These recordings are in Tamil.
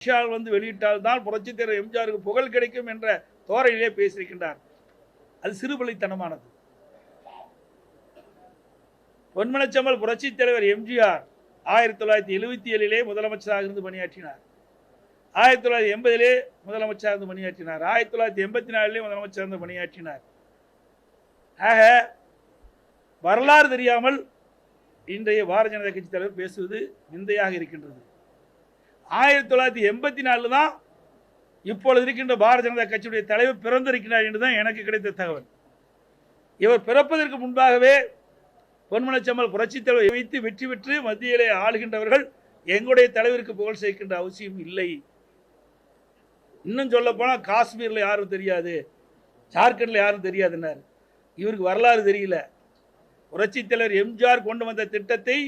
விஷால் வந்து வெளியிட்டால் தான் புரட்சித் எம்ஜிஆருக்கு புகழ் கிடைக்கும் என்ற தோரையிலே பேசியிருக்கின்றார். அது சிறுபலித்தனமானது பொன்மனச்சம்மல் புரட்சித் தலைவர் எம்ஜிஆர் ஆயிரத்தி தொள்ளாயிரத்தி எழுபத்தி ஏழிலே முதலமைச்சராக இருந்து பணியாற்றினார். ஆயிரத்தி தொள்ளாயிரத்தி எண்பதிலே முதலமைச்சராக இருந்து பணியாற்றினார். ஆயிரத்தி தொள்ளாயிரத்தி எண்பத்தி நாலிலே முதலமைச்சராக இருந்து பணியாற்றினார். ஆக வரலாறு தெரியாமல் இன்றைய பாரதிய ஜனதா கட்சி தலைவர் பேசுவது விந்தையாக இருக்கின்றது. ஆயிரத்தி தொள்ளாயிரத்தி எண்பத்தி நாலில் தான் இப்பொழுது இருக்கின்ற பாரதிய ஜனதா கட்சியுடைய தலைவர் பிறந்திருக்கிறார் என்று தான் எனக்கு கிடைத்த தகவல். இவர் பிறப்பதற்கு முன்பாகவே பொன்மனச்சம்மல் புரட்சித் தலைவர் வைத்து வெற்றி பெற்று மத்தியிலே ஆளுகின்றவர்கள் எங்களுடைய தலைவருக்கு புகழ் சேர்க்கின்ற அவசியம் இல்லை. இன்னும் சொல்ல போனால் காஷ்மீரில் யாரும் தெரியாது ஜார்க்கண்டில் யாரும் தெரியாதுன்னார். இவருக்கு வரலாறு தெரியல. புரட்சித் தலைவர் எம்ஜிஆர் கொண்டு வந்த திட்டத்தை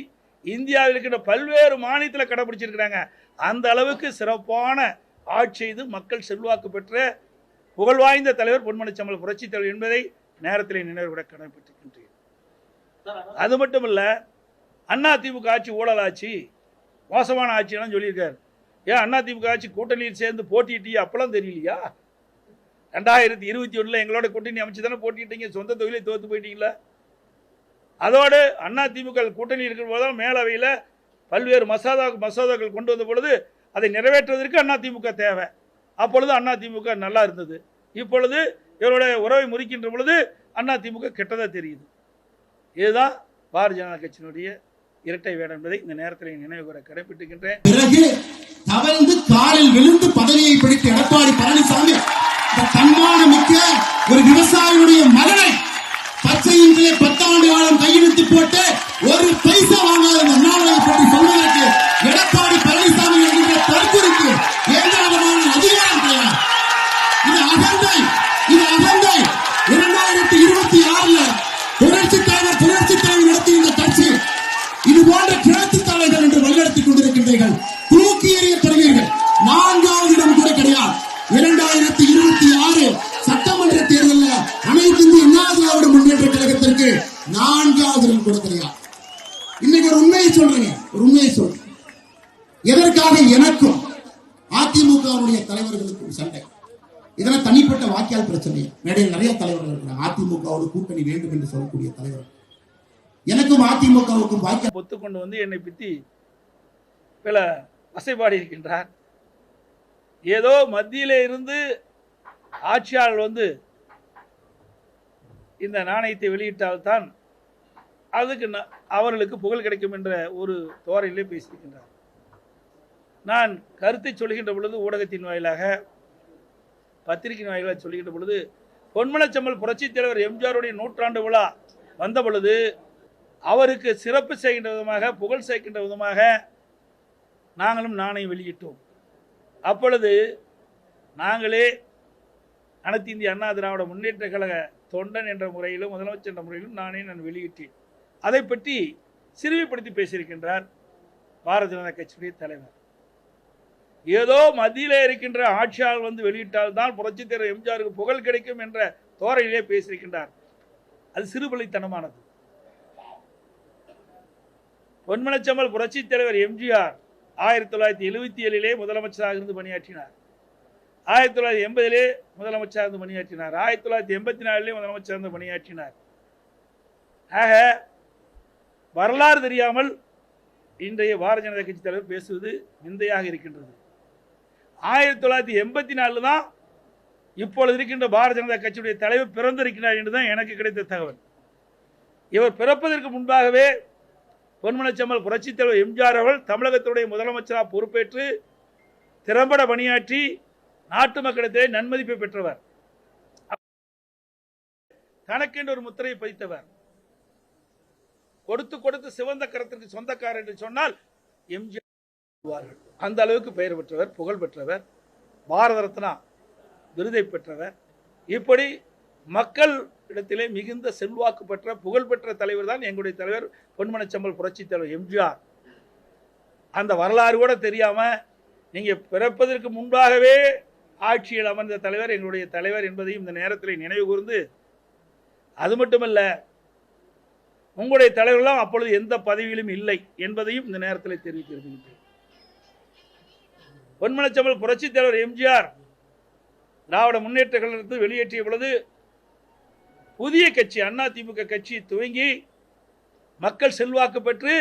இந்தியாவில் இருக்கின்ற பல்வேறு மாநிலத்தில் கடைபிடிச்சிருக்கிறாங்க. அந்த அளவுக்கு சிறப்பான ஆட்சி செய்து மக்கள் செல்வாக்கு பெற்ற புகழ்வாய்ந்த தலைவர் பொன்மணி சம்பள புரட்சி தலைவர் என்பதை நேரத்தில் நினைவுகூட கடமைப்பட்டிருக்கின்றேன் அது மட்டும் இல்லை அண்ணா திமுக ஆட்சி ஊழல் ஆட்சி மோசமான ஆட்சியெல்லாம் சொல்லியிருக்காரு. ஏன் அண்ணா திமுக ஆட்சி கூட்டணியில் சேர்ந்து போட்டிட்டியா அப்பெல்லாம் தெரியலையா? ரெண்டாயிரத்தி இருபத்தி ஒன்றில் எங்களோட கூட்டணி அமைச்சு தானே போட்டிட்டீங்க சொந்த தொழிலை தோற்று போயிட்டீங்களா? அதோடு அண்ணா திமுக கூட்டணி இருக்கிற போதும் மேலவையில் பல்வேறு மசோதா மசோதாக்கள் கொண்டு வந்த பொழுது அதை நிறைவேற்றுவதற்கு அண்ணா திமுக தேவை. அப்பொழுது அண்ணா திமுக நல்லா இருந்தது. இப்பொழுது இவருடைய உறவை முறிக்கின்ற பொழுது அண்ணா திமுக கெட்டதாக தெரியுது. இதுதான் பாரதிய ஜனதா கட்சியினுடைய இரட்டை வேடம் என்பதை இந்த நேரத்தில் நினைவு கூற கடைபிடிக்கின்றேன் பிறகு தவழ்ந்து காலில் விழுந்து பதவியை பிடித்த எடப்பாடி பழனிசாமி இந்த மிக்க ஒரு விவசாயியுடைய மகனை பச்சையின்களே பத்தாண்டு காலம் கையெழுத்து போட்டு ஒரு பைசா வாங்காத அண்ணாமலை பற்றி சொல்வதற்கு எடப்பாடி பழனிசாமி என்கிற தற்கொலைக்கு எந்த விதமான அதிகாரம் கிடையாது. இது அகந்தை இது அகந்தை. இரண்டாயிரத்தி இருபத்தி ஆறுல புரட்சி தலைவர் புரட்சி தலைவர் நடத்திய இந்த கட்சி இது போன்ற கிழக்கு தலைவர் என்று வழிநடத்திக் கொண்டிருக்கின்றீர்கள். தூக்கி எறியப்படுவீர்கள் முன்னேற்ற கழகத்திற்கு நான்காவது இடம் கூட இன்னைக்கு ஒரு உண்மையை சொல்றேங்க. ஒரு உண்மையை சொல்றேன். எதற்காக எனக்கும் அதிமுகவுடைய தலைவர்களுக்கும் சண்டை? இதெல்லாம் தனிப்பட்ட வாக்கியால் பிரச்சனை மேடையில் நிறைய தலைவர்கள் இருக்கிறாங்க. அதிமுகவோடு கூட்டணி வேண்டும் என்று சொல்லக்கூடிய தலைவர். எனக்கும் அதிமுகவுக்கும் வாக்கிய ஒத்துக்கொண்டு வந்து என்னை பற்றி பல வசைபாடி இருக்கின்றார். ஏதோ மத்தியிலே இருந்து ஆட்சியாளர் வந்து இந்த நாணயத்தை வெளியிட்டால்தான் அதுக்கு அவர்களுக்கு புகழ் கிடைக்கும் என்ற ஒரு தோரையிலே பேசியிருக்கின்றார். நான் கருத்தை சொல்கின்ற பொழுது ஊடகத்தின் வாயிலாக பத்திரிகையின் வாயிலாக சொல்கின்ற பொழுது பொன்மனச்சம்மல் புரட்சித் தலைவர் எம்ஜிஆருடைய நூற்றாண்டு விழா வந்த பொழுது அவருக்கு சிறப்பு செய்கின்ற விதமாக புகழ் சேர்க்கின்ற விதமாக நாங்களும் நாணயம் வெளியிட்டோம். அப்பொழுது நாங்களே அனைத்து இந்திய அண்ணா திராவிட முன்னேற்ற கழக தொண்டன் என்ற முறையிலும் முதலமைச்சர் என்ற முறையிலும் நானே நான் வெளியிட்டேன். அதை பற்றி சிறுமைப்படுத்தி பேசியிருக்கின்றார் பாரதிய ஜனதா கட்சியுடைய தலைவர். ஏதோ மத்தியில் இருக்கின்ற ஆட்சியாளர் வந்து வெளியிட்டால் தான் புரட்சித் தலைவர் எம்ஜிஆருக்கு புகழ் கிடைக்கும் என்ற தோரையிலே பேசியிருக்கின்றார். அது சிறுபலித்தனமானது பொன்மனச்சம்மல் புரட்சித் தலைவர் எம்ஜிஆர் ஆயிரத்தி தொள்ளாயிரத்தி எழுபத்தி ஏழிலே முதலமைச்சராக இருந்து பணியாற்றினார். ஆயிரத்தி தொள்ளாயிரத்தி எண்பதிலே முதலமைச்சர் இருந்து பணியாற்றினார். ஆயிரத்தி தொள்ளாயிரத்தி எண்பத்தி நாலுலேயே முதலமைச்சர் இருந்து பணியாற்றினார். ஆக வரலாறு தெரியாமல் இன்றைய பாரதிய ஜனதா கட்சி தலைவர் பேசுவது விந்தையாக இருக்கின்றது. ஆயிரத்தி தொள்ளாயிரத்தி எண்பத்தி நாலில் தான் இப்பொழுது இருக்கின்ற பாரதிய ஜனதா கட்சியுடைய தலைவர் பிறந்திருக்கிறார் என்று தான் எனக்கு கிடைத்த தகவல். இவர் பிறப்பதற்கு முன்பாகவே பொன்மனச்சம்மல் புரட்சித் தலைவர் எம்ஜிஆர் அவர்கள் தமிழகத்துடைய முதலமைச்சராக பொறுப்பேற்று திறம்பட பணியாற்றி நாட்டு மக்களிடத்திலே நன்மதிப்பை பெற்றவர். தனக்கென்று ஒரு முத்திரையை பதித்தவர். கொடுத்து கொடுத்து சிவந்த கரத்திற்கு சொந்தக்காரர் என்று சொன்னால் எம்ஜிஆர் அந்த அளவுக்கு பெயர் பெற்றவர் புகழ் பெற்றவர் பாரத ரத்னா விருதை பெற்றவர். இப்படி மக்கள் இடத்திலே மிகுந்த செல்வாக்கு பெற்ற புகழ் பெற்ற தலைவர் தான் எங்களுடைய தலைவர் பொன்மனச்சம்பல் புரட்சி தலைவர் எம்ஜிஆர் அந்த வரலாறு கூட தெரியாம நீங்க பிறப்பதற்கு முன்பாகவே ஆட்சியில் அமர்ந்த தலைவர் எங்களுடைய தலைவர் என்பதையும் இந்த நேரத்தில் நினைவு கூர்ந்து அது மட்டுமல்ல உங்களுடைய தலைவர்களாம் அப்பொழுது எந்த பதவியிலும் இல்லை என்பதையும் இந்த நேரத்தில் தெரிவித்திருக்கின்றேன். விரும்புகின்றேன் பொன்மனச்சம்பல் புரட்சித் தலைவர் எம்ஜிஆர் திராவிட முன்னேற்ற கழகத்தில் வெளியேற்றிய பொழுது புதிய கட்சி அதிமுக கட்சி துவங்கி மக்கள் செல்வாக்கு பெற்று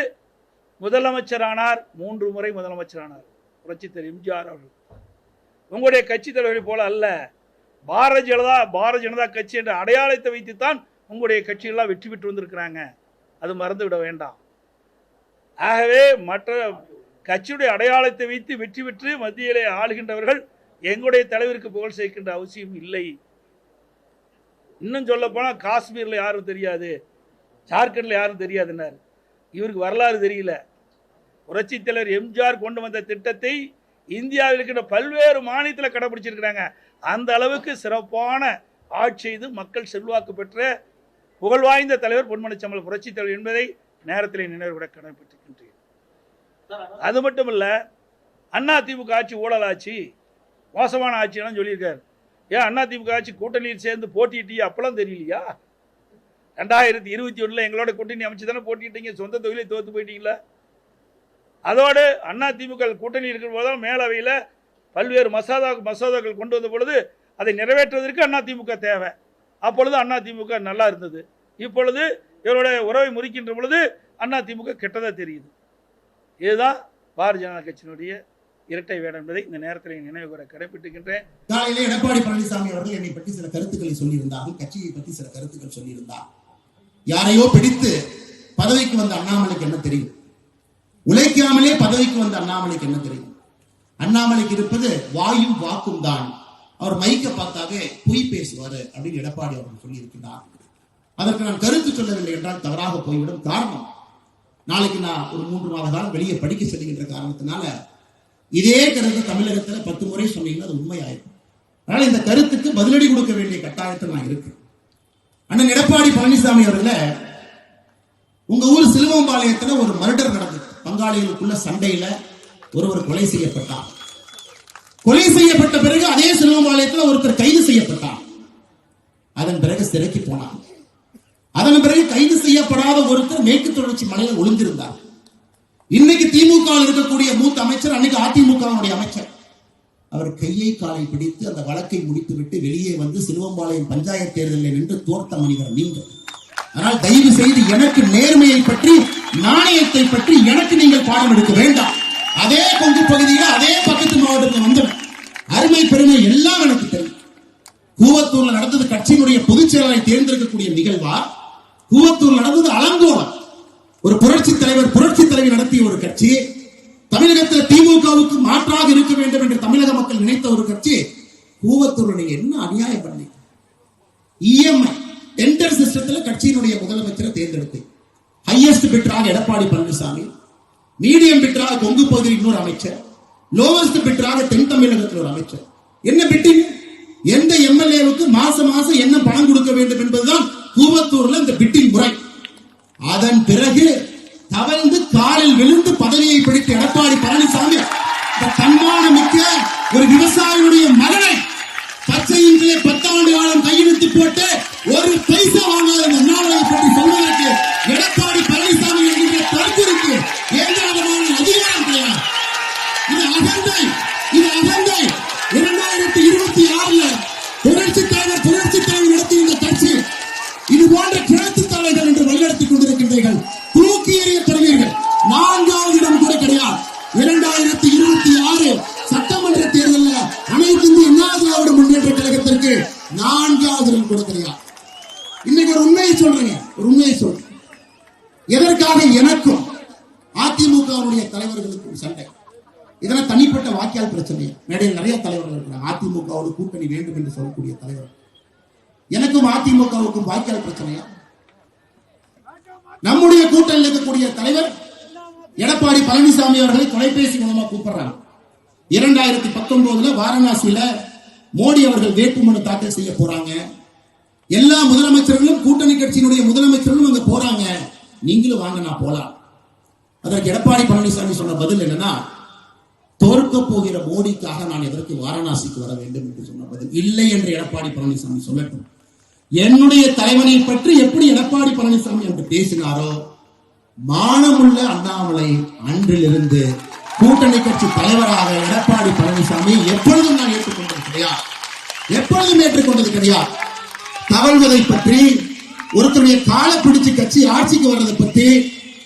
முதலமைச்சரானார் மூன்று முறை முதலமைச்சரானார். புரட்சித்தலைவர் எம்ஜிஆர் அவர்கள். உங்களுடைய கட்சி தலைவரை போல அல்ல. பாரதிய ஜனதா பாரதிய ஜனதா கட்சி என்ற அடையாளத்தை வைத்துத்தான் உங்களுடைய கட்சிகள்லாம் வெற்றி பெற்று வந்திருக்கிறாங்க. அது மறந்து விட வேண்டாம். ஆகவே மற்ற கட்சியுடைய அடையாளத்தை வைத்து வெற்றி பெற்று மத்தியிலே ஆளுகின்றவர்கள் எங்களுடைய தலைவருக்கு புகழ் சேர்க்கின்ற அவசியம் இல்லை. இன்னும் சொல்ல போனால் காஷ்மீரில் யாரும் தெரியாது. ஜார்க்கண்டில் யாரும் தெரியாதுன்னார். இவருக்கு வரலாறு தெரியல. புரட்சித் தலைவர் எம்ஜிஆர் கொண்டு வந்த திட்டத்தை இந்தியாவில் இருக்கின்ற பல்வேறு மாநிலத்தில் கடைபிடிச்சிருக்கிறாங்க. அந்த அளவுக்கு சிறப்பான ஆட்சி செய்து மக்கள் செல்வாக்கு பெற்ற புகழ்வாய்ந்த தலைவர் பொன்மனச்சம்பல் புரட்சித் தலைவர் என்பதை நேரத்தில் நினைவுகூட கடமைப்பட்டிருக்கின்றேன் அது மட்டும் இல்லை அண்ணா திமுக ஆட்சி ஊழல் ஆட்சி மோசமான ஆட்சியெல்லாம் சொல்லியிருக்காரு. ஏன் அண்ணா திமுக ஆட்சி கூட்டணியில் சேர்ந்து போட்டியிட்டீங்க அப்பெல்லாம் தெரியலையா? ரெண்டாயிரத்தி இருபத்தி ஒன்றில் எங்களோட கூட்டணி அமைச்சு தானே போட்டிட்டீங்க சொந்த தொகுதியிலே தோற்று போயிட்டீங்களா? அதோடு அண்ணா திமுக கூட்டணி இருக்கிற போதும் மேலவையில் பல்வேறு மசோதா மசோதாக்கள் கொண்டு வந்த பொழுது அதை நிறைவேற்றுவதற்கு அண்ணா திமுக தேவை. அப்பொழுது அண்ணா திமுக நல்லா இருந்தது. இப்பொழுது இவருடைய உறவை முறிக்கின்ற பொழுது அண்ணா திமுக கெட்டதாக தெரியுது. இதுதான் பாரதிய ஜனதா கட்சியினுடைய இரட்டை வேடம் என்பதை இந்த நேரத்தில் நினைவு கூற கடைபிடிக்கின்றேன் காலையில எடப்பாடி பழனிசாமி அவர்கள் என்னை பற்றி சில கருத்துக்களை சொல்லியிருந்தார். கட்சியை பற்றி சில கருத்துக்கள் சொல்லியிருந்தார். யாரையோ பிடித்து பதவிக்கு வந்த அண்ணாமலைக்கு என்ன தெரியும்? உழைக்காமலே பதவிக்கு வந்த அண்ணாமலைக்கு என்ன தெரியும்? அண்ணாமலைக்கு இருப்பது வாயும் வாக்கும் தான். அவர் மைக்க பார்த்தாவே பொய் பேசுவாரு அப்படின்னு எடப்பாடி அவர்கள் சொல்லியிருக்கிறார். அதற்கு நான் கருத்து சொல்லவில்லை என்றால் தவறாக போய்விடும் காரணம். நாளைக்கு நான் ஒரு மூன்று மாத காலம் வெளியே படிக்க செல்கின்ற காரணத்தினால இதே கருத்து தமிழகத்துல பத்து முறை சொன்னீங்கன்னா அது உண்மையாயிருக்கும் அதனால இந்த கருத்துக்கு பதிலடி கொடுக்க வேண்டிய கட்டாயத்தில் நான் இருக்கு அண்ணன் எடப்பாடி பழனிசாமி அவர்கள உங்க ஊர் சிலுவம்பாளையத்துல ஒரு மர்டர் நடந்தது பங்காளிகளுக்குள்ள சண்டையில ஒருவர் கொலை செய்யப்பட்டார். கொலை செய்யப்பட்ட பிறகு அதே சிலுவம்பாளையத்துல ஒருத்தர் கைது செய்யப்பட்டார். அதன் பிறகு சிறைக்கு போனார். அதன் பிறகு கைது செய்யப்படாத ஒருத்தர் மேற்கு தொடர்ச்சி மலையில் ஒளிந்திருந்தார். இன்னைக்கு திமுக இருக்கக்கூடிய மூத்த அமைச்சர் அன்னைக்கு அதிமுகவுடைய அமைச்சர். அவர் கையை காலை பிடித்து அந்த வழக்கை முடித்துவிட்டு வெளியே வந்து சிலுவம்பாளையம் பஞ்சாயத்து தேர்தலில் நின்று தோர்த்த மனிதர் நீங்கள் ஆனால் தயவு செய்து எனக்கு நேர்மையை பற்றி நாணயத்தை பற்றி எனக்கு நீங்கள் பாடம் எடுக்க வேண்டாம். அதே கொங்கு பகுதியில் அதே பக்கத்து மாவட்டத்தில் வந்தவன் அருமை பெருமை எல்லாம் எனக்கு தெரியும். கூவத்தூர்ல நடந்தது கட்சியினுடைய பொதுச் செயலரை தேர்ந்தெடுக்கக்கூடிய நிகழ்வா? கூவத்தூர் நடந்தது அலங்கோலம் ஒரு புரட்சி தலைவர் புரட்சி தலைவி நடத்திய ஒரு கட்சி. தமிழகத்தில் திமுகவுக்கு மாற்றாக இருக்க வேண்டும் என்று தமிழக மக்கள் நினைத்த ஒரு கட்சி. கூவத்தூர் நீங்க என்ன அநியாயம் பண்ணி? இஎம்ஐ டெண்டர் சிஸ்டத்துல கட்சியினுடைய முதலமைச்சரை தேர்ந்தெடுத்தேன். ஹையஸ்ட் பிட்டராக எடப்பாடி பழனிசாமி மீடியம் பிட்டராக கொங்கு பகுதியில் இன்னொரு அமைச்சர் லோவஸ்ட் பிட்டராக தென் தமிழகத்தில் ஒரு அமைச்சர். என்ன பிட்டிங் எந்த எம்எல்ஏவுக்கு மாசம் மாசம் என்ன பணம் கொடுக்க வேண்டும் என்பதுதான் கூவத்தூர்ல இந்த பிட்டிங் முறை. அதன் பிறகு தவழ்ந்து காலில் விழுந்து பதவியை பிடித்த எடப்பாடி பழனிசாமி தன்மான மிக்க ஒரு விவசாயியுடைய மகனை பச்சையின்களே பத்தாண்டு காலம் கையெழுத்து போட்டு முன்னேற்ற கழகத்திற்கு நான்காவது ரன் கொடுக்கிறார். இன்னைக்கு ஒரு உண்மையை சொல்றேங்க ஒரு உண்மையை சொல்றேன். எதற்காக எனக்கும் அதிமுகவுடைய தலைவர்களுக்கும் சண்டை? இதெல்லாம் தனிப்பட்ட வாக்கியால் பிரச்சனை. மேடையில் நிறைய தலைவர்கள் இருக்கிறாங்க. அதிமுகவோடு கூட்டணி வேண்டும் என்று சொல்லக்கூடிய தலைவர். எனக்கும் அதிமுகவுக்கும் வாக்கியால் பிரச்சனையா? நம்முடைய கூட்டணியில் இருக்கக்கூடிய தலைவர் எடப்பாடி பழனிசாமி அவர்களை தொலைபேசி மூலமா கூப்பிடுறாங்க. இரண்டாயிரத்தி பத்தொன்பதுல வாரணாசியில மோடி அவர்கள் வேட்புமனு தாக்கல் செய்ய போறாங்க. எல்லா முதலமைச்சர்களும் கூட்டணி கட்சியினுடைய முதலமைச்சர்களும் அங்க போறாங்க. நீங்களும் வாங்க நான் போலாம். அதற்கு எடப்பாடி பழனிசாமி சொன்ன பதில் என்னன்னா தோற்க போகிற மோடிக்காக நான் எதற்கு வாரணாசிக்கு வர வேண்டும் என்று சொன்ன பதில் இல்லை என்று எடப்பாடி பழனிசாமி சொல்லட்டும். என்னுடைய தலைவனை பற்றி எப்படி எடப்பாடி பழனிசாமி என்று பேசினாரோ மானமுள்ள அண்ணாமலை அன்றிலிருந்து கூட்டணி கட்சி தலைவராக எடப்பாடி பழனிசாமி எப்பொழுதும் நான் ஏற்றுக்கொண்டது கிடையாது எப்பொழுதும் ஏற்றுக்கொண்டது கிடையாது தவழ்வதை பற்றி ஒருத்தருடைய கால பிடிச்சு கட்சி ஆட்சிக்கு வர்றதை பற்றி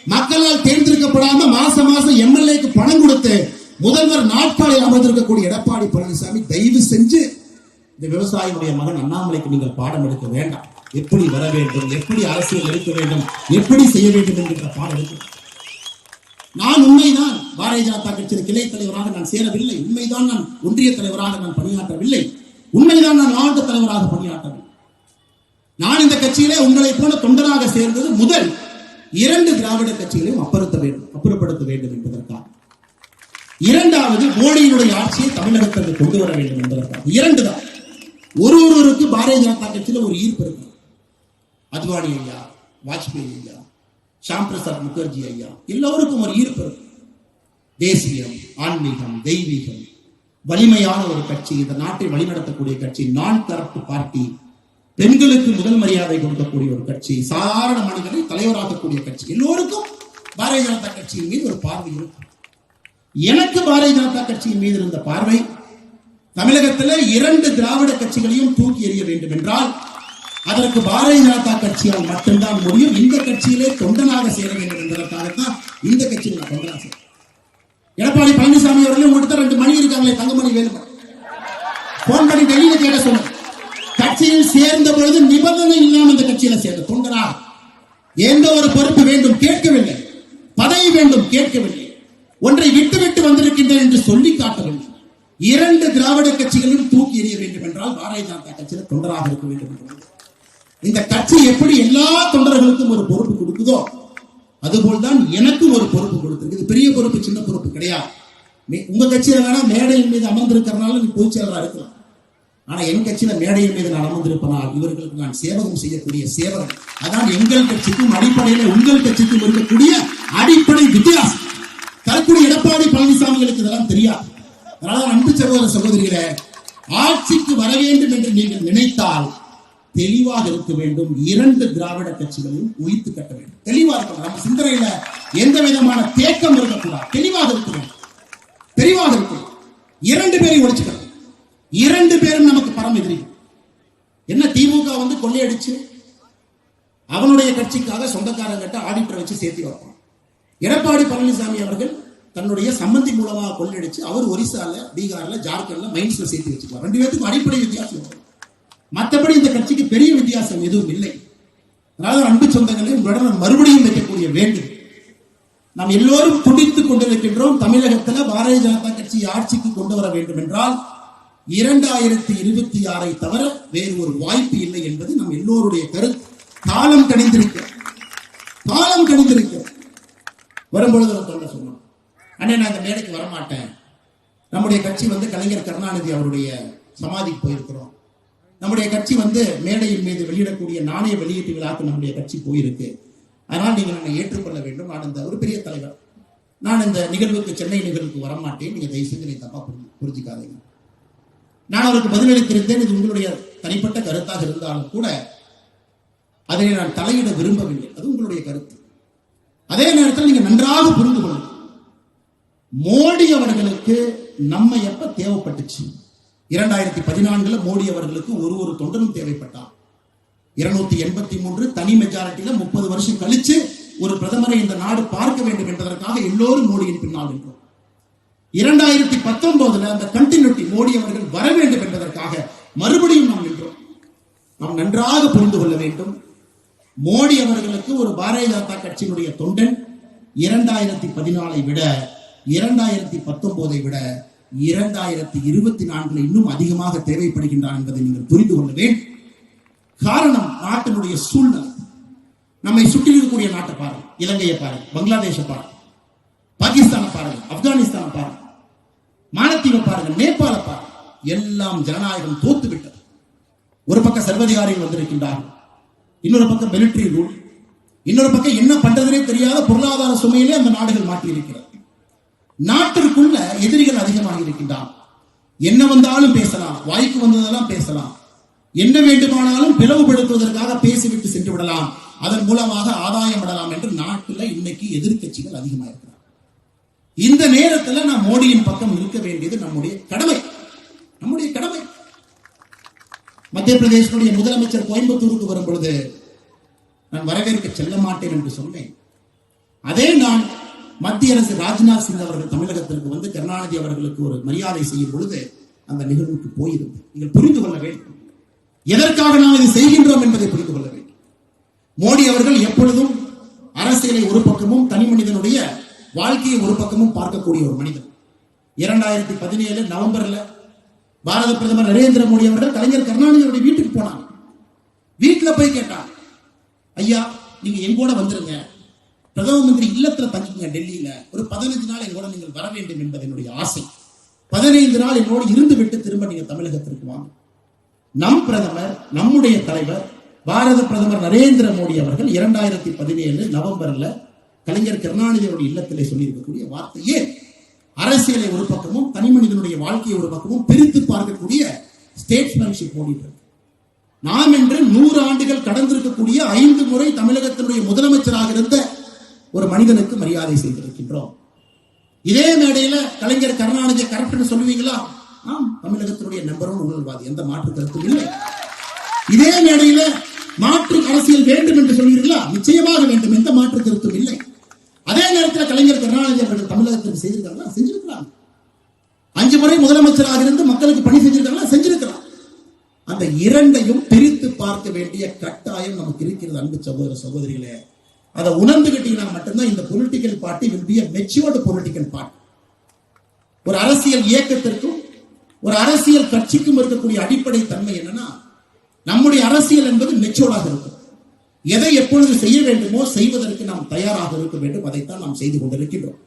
மக்களால் தேர்ந்தெடுக்கப்படாம மாசம் மாசம் எம்எல்ஏக்கு பணம் கொடுத்து முதல்வர் நாட்காலில் அமர்ந்திருக்கக்கூடிய எடப்பாடி பழனிசாமி தயவு செஞ்சு இந்த விவசாயியுடைய மகன் அண்ணாமலைக்கு நீங்கள் பாடம் எடுக்க வேண்டாம். எப்படி வர வேண்டும் எப்படி அரசியல் எடுக்க வேண்டும் எப்படி செய்ய வேண்டும் என்கின்ற பாடம் எடுக்கணும் நான் உண்மைதான். பாரதிய ஜனதா கட்சியின் கிளை தலைவராக நான் சேரவில்லை. உண்மைதான் நான் ஒன்றிய தலைவராக நான் பணியாற்றவில்லை. உண்மைதான் நான் மாவட்ட தலைவராக பணியாற்றவில்லை. நான் இந்த கட்சியிலே உங்களை போல தொண்டராக சேர்ந்தது முதல் இரண்டு திராவிட கட்சிகளையும் அப்புறத்த வேண்டும் அப்புறப்படுத்த வேண்டும் என்பதற்காக. இரண்டாவது மோடியினுடைய ஆட்சியை தமிழகத்திற்கு கொண்டு வர வேண்டும் என்பதற்காக. இரண்டு தான் ஒரு ஒருவருக்கு பாரதிய ஜனதா கட்சியில ஒரு ஈர்ப்பு இருக்கு. அத்வானி ஐயா வாஜ்பேயி ஐயா ஷாம் பிரசாத் முகர்ஜி ஐயா எல்லோருக்கும் ஒரு ஈர்ப்பு இருக்கு. தேசியம் ஆன்மீகம் தெய்வீகம் வலிமையான ஒரு கட்சி இந்த நாட்டை வழிநடத்தக்கூடிய கட்சி நான் தரப்பு பார்ட்டி பெண்களுக்கு முதல் மரியாதை கொடுக்கக்கூடிய ஒரு கட்சி சாதாரண மனிதனை தலைவராக்கக்கூடிய கட்சி எல்லோருக்கும் பாரதிய ஜனதா கட்சியின் மீது ஒரு பார்வை இருக்கும் எனக்கு பாரதிய ஜனதா கட்சியின் மீது இருந்த பார்வை தமிழகத்தில் இரண்டு திராவிட கட்சிகளையும் தூக்கி எறிய வேண்டும் என்றால் அதற்கு பாரதிய ஜனதா கட்சியால் மட்டும்தான் முடியும். இந்த கட்சியிலே தொண்டனாக சேர வேண்டும் என்பதற்காகத்தான் இந்த கட்சியில் நான் தொண்டனாக சேர எடப்பாடி பழனிசாமி அவர்களே உங்கள்கிட்ட ரெண்டு மணி இருக்காங்களே தங்கமணி வேணும்? போன் பண்ணி டெல்லியில கேட்ட சொன்னேன் கட்சியில் சேர்ந்த பொழுது நிபந்தனை இல்லாமல் இந்த கட்சியில சேர்ந்த தொண்டனா எந்த ஒரு பொறுப்பு வேண்டும் கேட்கவில்லை. பதவி வேண்டும் கேட்கவில்லை. ஒன்றை விட்டு விட்டு வந்திருக்கின்றேன் என்று சொல்லி காட்டவில்லை. இரண்டு திராவிட கட்சிகளையும் தூக்கி எறிய வேண்டும் என்றால் பாரதிய ஜனதா கட்சியில தொண்டராக இருக்க வேண்டும் என்று. இந்த கட்சி எப்படி எல்லா தொண்டர்களுக்கும் ஒரு பொறுப்பு கொடுக்குதோ அதுபோல்தான் எனக்கும் ஒரு பொறுப்பு கொடுத்திருக்கு. இது பெரிய பொறுப்பு சின்ன பொறுப்பு கிடையாது. உங்க கட்சியில வேணா மேடையின் மீது அமர்ந்திருக்கிறனால நீ பொதுச் செயலராக இருக்கலாம். ஆனா என் கட்சியில மேடையின் மீது நான் அமர்ந்திருப்பனால் இவர்களுக்கு நான் சேவகம் செய்யக்கூடிய சேவகம் அதான் எங்கள் கட்சிக்கும் அடிப்படையில உங்கள் கட்சிக்கும் இருக்கக்கூடிய அடிப்படை வித்தியாசம். தரக்கூடிய எடப்பாடி பழனிசாமிகளுக்கு இதெல்லாம் தெரியாது. அதனால அன்பு சகோதர சகோதரிகளே ஆட்சிக்கு வர வேண்டும் என்று நீங்கள் நினைத்தால் தெளிவாக இருக்க வேண்டும். இரண்டு திராவிட கட்சிகளையும் ஒழித்து கட்ட வேண்டும். தெளிவா இருக்கணும். நம்ம சிந்தனையில எந்த விதமான தேக்கம் இருக்கக்கூடாது. தெளிவாக இருக்க வேண்டும். தெளிவாக இருக்கணும் இரண்டு பேரையும் ஒழிச்சுக்கணும். இரண்டு பேரும் நமக்கு பரம் எதிரி. என்ன திமுக வந்து கொள்ளையடிச்சு? அவனுடைய கட்சிக்காக சொந்தக்காரங்கிட்ட ஆடிட்டரை வச்சு சேர்த்து வைப்பான். எடப்பாடி பழனிசாமி அவர்கள் தன்னுடைய சம்மந்தி மூலமாக கொள்ளையடிச்சு அவர் ஒரிசால பீகார்ல ஜார்க்கண்ட்ல மைன்ஸ்ல சேர்த்து வச்சுக்கலாம் ரெண்டு பேருக்கும் அடிப்படை வித்தியாசம் மற்றபடி இந்த கட்சிக்கு பெரிய வித்தியாசம் எதுவும் இல்லை. அதனால அன்பு சொந்தங்களை உங்களுடன் மறுபடியும் வைக்கக்கூடிய வேண்டும். நாம் எல்லோரும் துடித்துக் கொண்டிருக்கின்றோம். தமிழகத்துல பாரதிய ஜனதா கட்சி ஆட்சிக்கு கொண்டு வர வேண்டும் என்றால் இரண்டாயிரத்தி இருபத்தி ஆறை தவிர வேறு ஒரு வாய்ப்பு இல்லை என்பது நம் எல்லோருடைய கருத்து. காலம் கணிந்திருக்க காலம் கணிந்திருக்க வரும்பொழுது ஒரு தொண்டை சொன்னோம் அண்ணே நான் இந்த மேடைக்கு வரமாட்டேன். நம்முடைய கட்சி வந்து கலைஞர் கருணாநிதி அவருடைய சமாதிக்கு போயிருக்கிறோம். நம்முடைய கட்சி வந்து மேடையின் மீது வெளியிடக்கூடிய நாணய வெளியீட்டு விழாக்கு நம்முடைய கட்சி போயிருக்கு. அதனால் நீங்கள் என்னை ஏற்றுக்கொள்ள வேண்டும். நான் இந்த ஒரு பெரிய தலைவர். நான் இந்த நிகழ்வுக்கு சென்னை நிகழ்வுக்கு வரமாட்டேன். நீங்க தயவு செஞ்சு நீ தப்பா புரிஞ்சுக்காதீங்க. நான் அவருக்கு பதிலளித்திருந்தேன் இது உங்களுடைய தனிப்பட்ட கருத்தாக இருந்தாலும் கூட அதை நான் தலையிட விரும்பவில்லை. அது உங்களுடைய கருத்து. அதே நேரத்தில் நீங்க நன்றாக புரிந்து கொள்ளுங்கள். மோடி அவர்களுக்கு நம்ம எப்ப தேவைப்பட்டுச்சு? இரண்டாயிரத்தி பதினான்குல மோடி அவர்களுக்கு ஒரு ஒரு தொண்டனும் தேவைப்பட்டார் இருநூத்தி எண்பத்தி மூன்று தனி மெஜாரிட்டியில முப்பது வருஷம் கழிச்சு ஒரு பிரதமரை இந்த நாடு பார்க்க வேண்டும் என்பதற்காக எல்லோரும் மோடியின் பின்னால் நின்றோம். இரண்டாயிரத்தி பத்தொன்பதுல அந்த கண்டினியூட்டி மோடி அவர்கள் வர வேண்டும் என்பதற்காக மறுபடியும் நாம் நின்றோம். நாம் நன்றாக புரிந்து கொள்ள வேண்டும். மோடி அவர்களுக்கு ஒரு பாரதிய ஜனதா கட்சியினுடைய தொண்டன் இரண்டாயிரத்தி பதினாலை விட இரண்டாயிரத்தி பத்தொன்பதை விட இரண்டாயிரத்தி இருபத்தி நான்குல இன்னும் அதிகமாக தேவைப்படுகின்றான் என்பதை நீங்கள் புரிந்து கொள்ள வேண்டும். காரணம் நாட்டினுடைய சூழ்நிலை. நம்மை சுற்றி இருக்கக்கூடிய நாட்டை பாருங்க. இலங்கையை பாருங்க. பங்களாதேஷ பாருங்க. பாகிஸ்தானை பாருங்க. ஆப்கானிஸ்தானை பாருங்க. மாலத்தீவை பாருங்க. நேபாள பாருங்க. எல்லாம் ஜனநாயகம் தோத்து விட்டது ஒரு பக்கம் சர்வதிகாரிகள் வந்திருக்கின்றார்கள். இன்னொரு பக்கம் மிலிட்டரி ரூல் இன்னொரு பக்கம் என்ன பண்றதுனே தெரியாத பொருளாதார சுமையிலே அந்த நாடுகள் மாட்டியிருக்கிறது நாட்டிற்குள்ள எதிரிகள் அதிகமாக இருக்கின்றான் என்ன வந்தாலும் பேசலாம் வாய்க்கு வந்ததெல்லாம் பேசலாம். என்ன வேண்டுமானாலும் பிளவுபடுத்துவதற்காக பேசிவிட்டு சென்று விடலாம். அதன் மூலமாக ஆதாயம் விடலாம் என்று நாட்டில் இன்னைக்கு எதிர்க்கட்சிகள் அதிகமாக இருக்கிறார் இந்த நேரத்துல நான் மோடியின் பக்கம் இருக்க வேண்டியது நம்முடைய கடமை. நம்முடைய கடமை. மத்திய பிரதேசனுடைய முதலமைச்சர் கோயம்புத்தூருக்கு வரும் பொழுது நான் வரவேற்க செல்ல மாட்டேன் என்று சொன்னேன். அதே நான் மத்திய அரசு ராஜ்நாத் சிங் அவர்கள் தமிழகத்திற்கு வந்து கருணாநிதி அவர்களுக்கு ஒரு மரியாதை செய்யும் பொழுது அந்த நிகழ்வுக்கு போயிருந்தேன் நீங்கள் புரிந்து கொள்ள வேண்டும். எதற்காக நாம் இதை செய்கின்றோம் என்பதை புரிந்து கொள்ள வேண்டும். மோடி அவர்கள் எப்பொழுதும் அரசியலை ஒரு பக்கமும் தனி மனிதனுடைய வாழ்க்கையை ஒரு பக்கமும் பார்க்கக்கூடிய ஒரு மனிதன் இரண்டாயிரத்தி பதினேழு நவம்பர்ல பாரத பிரதமர் நரேந்திர மோடி அவர்கள் கலைஞர் கருணாநிதியுடைய வீட்டுக்கு போனாங்க வீட்டுல போய் கேட்டான் ஐயா நீங்க எங்கூட வந்துருங்க. பிரதம மந்திரி இல்லத்துல தங்கிங்க டெல்லியில. ஒரு பதினஞ்சு நாள் எங்களோட நீங்கள் வர வேண்டும் என்பது என்னுடைய ஆசை. பதினைந்து நாள் என்னோடு இருந்து விட்டு திரும்ப நீங்க தமிழகத்திற்கு வாங்க. நம் பிரதமர் நம்முடைய தலைவர் பாரத பிரதமர் நரேந்திர மோடி அவர்கள் இரண்டாயிரத்தி பதினேழு நவம்பர்ல கலைஞர் கருணாநிதியுடைய இல்லத்திலே சொல்லியிருக்கக்கூடிய வார்த்தையே அரசியலை ஒரு பக்கமும் தனி மனிதனுடைய வாழ்க்கையை ஒரு பக்கமும் பிரித்து பார்க்கக்கூடிய ஸ்டேட்ஸ்மேன்ஷிப் ஓடிட்டு இருக்கு. நாம் என்று நூறு ஆண்டுகள் கடந்திருக்கக்கூடிய ஐந்து முறை தமிழகத்தினுடைய முதலமைச்சராக இருந்த ஒரு மனிதனுக்கு மரியாதை செய்திருக்கின்றோம் இதே மேடையில கலைஞர் கருணாநிதி கரெக்ட் சொல்லுவீங்களா? ஆம் தமிழகத்தினுடைய நம்பர் ஒன் ஊழல்வாதி எந்த மாற்று கருத்தும் இல்லை. இதே மேடையில மாற்று அரசியல் வேண்டும் என்று சொல்வீர்களா? நிச்சயமாக வேண்டும். எந்த மாற்று கருத்தும் இல்லை. அதே நேரத்தில் கலைஞர் கருணாநிதி அவர்கள் தமிழகத்திற்கு செய்திருக்காங்களா செஞ்சிருக்கிறாங்க. அஞ்சு முறை முதலமைச்சராக இருந்து மக்களுக்கு பணி செஞ்சிருக்காங்களா செஞ்சிருக்கிறார் அந்த இரண்டையும் பிரித்து பார்க்க வேண்டிய கட்டாயம் நமக்கு இருக்கிறது அன்பு சகோதர சகோதரிகளே. அதை உணர்ந்துகிட்டீங்கன்னா மட்டும்தான் இந்த political party will be a matured political party ஒரு அரசியல் இயக்கத்திற்கும் ஒரு அரசியல் கட்சிக்கும் இருக்கக்கூடிய அடிப்படை தன்மை என்னன்னா நம்முடைய அரசியல் என்பது மெச்சோர்டாக இருக்கும். எதை எப்பொழுது செய்ய வேண்டுமோ செய்வதற்கு நாம் தயாராக இருக்க வேண்டும். அதைத்தான் நாம் செய்து கொண்டிருக்கின்றோம்.